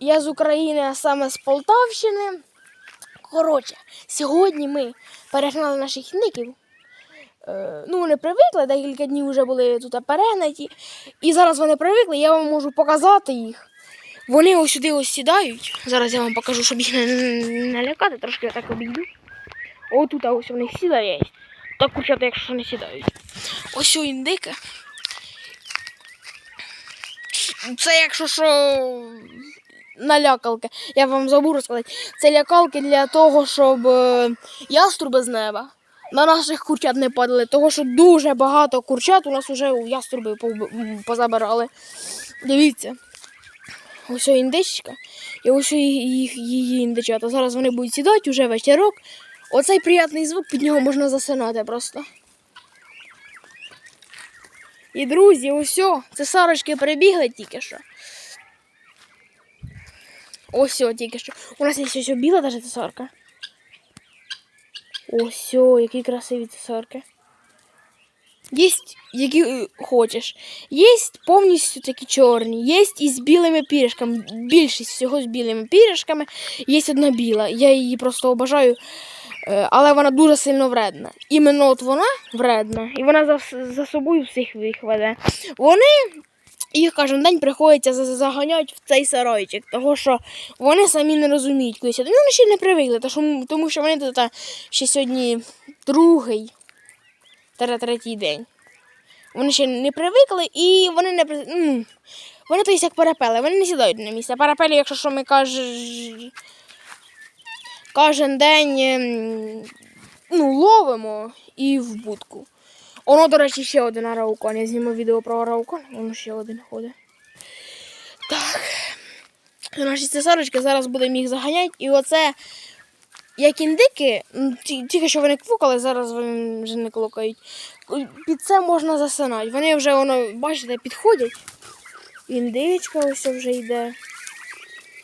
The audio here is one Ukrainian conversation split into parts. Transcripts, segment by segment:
я з України, а саме з Полтавщини. Коротше, сьогодні ми перегнали наших ників. Е, ну, вони привикли, декілька днів вже були тут перегнаті. І зараз вони привикли, я вам можу показати їх. Вони ось сюди ось сідають. Зараз я вам покажу, щоб їх не, не лякати, трошки я так обійду. О, тут ось вони сідають. Так курчата, якщо не сідають. Ось у індика. Це якщо що налякалки. Я вам забув розказати. Це лякалки для того, щоб е, яструби з неба на наших курчат не падали. Того, що дуже багато курчат у нас вже у яструби позабирали. Дивіться. Ось індичка і ось їх- її індичата. Зараз вони будуть сідати уже вечірок. Оцей приятний звук, під нього можна засинати просто. І друзі, ось о, це сарочки прибігли тільки що. Ось тільки що. У нас є ось о біла даже цесарка. Ось які красиві цесарки. Єсть, які е, хочеш. Єсть повністю такі чорні, єсть із білими пірішками. Більшість всього з білими пірішками. Є одна біла. Я її просто обожаю. Е, Але вона дуже сильно вредна. Іменно от вона вредна, і вона за, за собою всіх їх веде. Вони їх кожен день приходиться заганяти в цей сарайчик, тому що вони самі не розуміють, куди. Ну, вони ще не привикли, тому що, вони тут ще сьогодні другий та третій день. Вони ще не привикли і вони не ну, вони то як перепели, вони не сідають на місце. Перепелі, якщо що ми каж... кожен день ем, ну, ловимо і в будку. Воно, до речі, ще один араукон. Я зніму відео про араукон, воно ще один ходить. Так. Наші цесарочки зараз будемо їх заганяти. І оце, як індики, тільки що вони квукали, зараз вони вже не клокають. Під це можна засинати. Вони вже, воно, бачите, підходять. Індичка ось вже йде.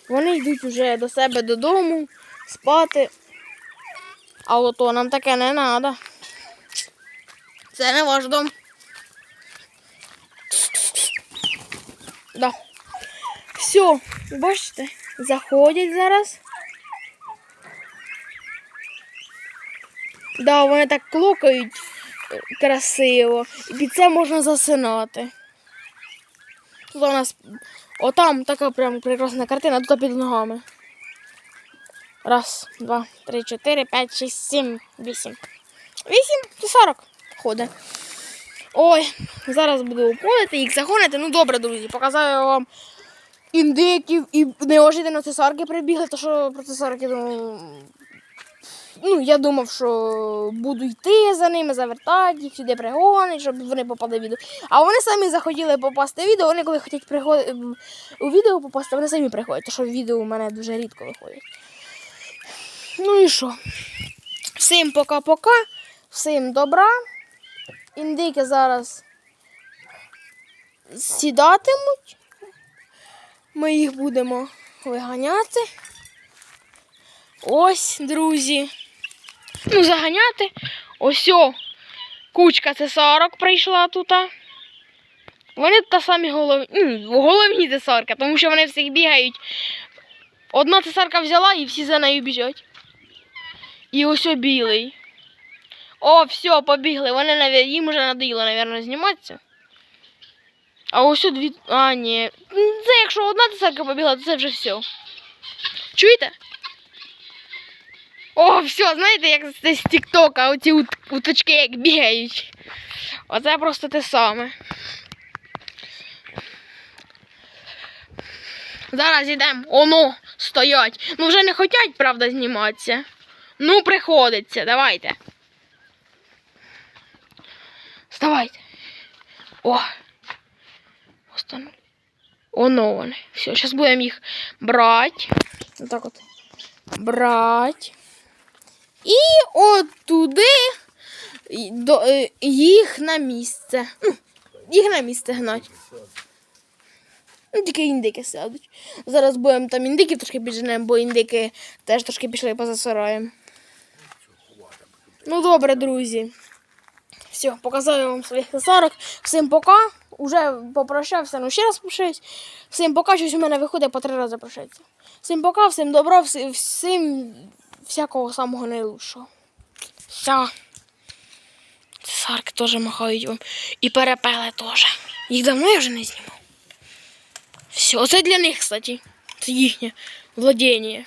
Вони йдуть вже до себе додому спати. А ото нам таке не треба. Це не ваш дом. Да. Все, бачите, заходять зараз. Да, вони так клокають е, красиво. І під це можна засинати. Тут у нас отам така прям прекрасна картина, тут під ногами. Раз, два, три, чотири, п'ять, шість, сім, вісім. Вісім сорок ходить. Ой, зараз буду обходити, їх загонити. Ну добре, друзі, показаю вам індиків і неожиданно цесарки прибігли, то що про цесарки, ну, ну, я думав, що буду йти за ними, завертати їх сюди пригонити, щоб вони попали в відео. А вони самі захотіли попасти в відео, вони коли хочуть пригод... у відео попасти, вони самі приходять, тому що відео у мене дуже рідко виходять. Ну і що? Всім пока-пока, всім добра. Індики зараз сідатимуть. Ми їх будемо виганяти. Ось, друзі. Ну, заганяти. Ось о, кучка цесарок прийшла тут. Вони та самі головні, ну, головні цесарки, тому що вони всіх бігають. Одна цесарка взяла і всі за нею біжать. І ось о білий. О, все, побігли. Вони їм вже надоїло, мабуть, зніматися. А ось дві. А, ні. Це якщо одна цесарка побігла, то це вже все. Чуєте? О, все, знаєте, як це з Тіктока, оці уточки як бігають. Оце просто те саме. Зараз йдемо. Оно, стоять. Ну вже не хочуть, правда, зніматися. Ну, приходиться, давайте. Вставайте. О. Остану. Оно вони. Все, зараз будемо їх брати. Отак от. Брати. І от туди е, їх на місце. Їх на місце гнать. Ну, тільки індики сядуть. Зараз будемо там індиків трошки підженемо, бо індики теж трошки пішли поза сараєм. Ну добре, друзі. Все, показую вам своїх 40. Всім пока. Уже попрощався, ну ще раз прощаюсь. Всім пока, щось у мене виходить по три рази прощатися. Всім пока, всім добра, всім всякого самого найлучшого. Все. Цесарки теж махають вам. І перепели теж. Їх давно я вже не знімав. Все, це для них, кстати. Це їхнє владіння.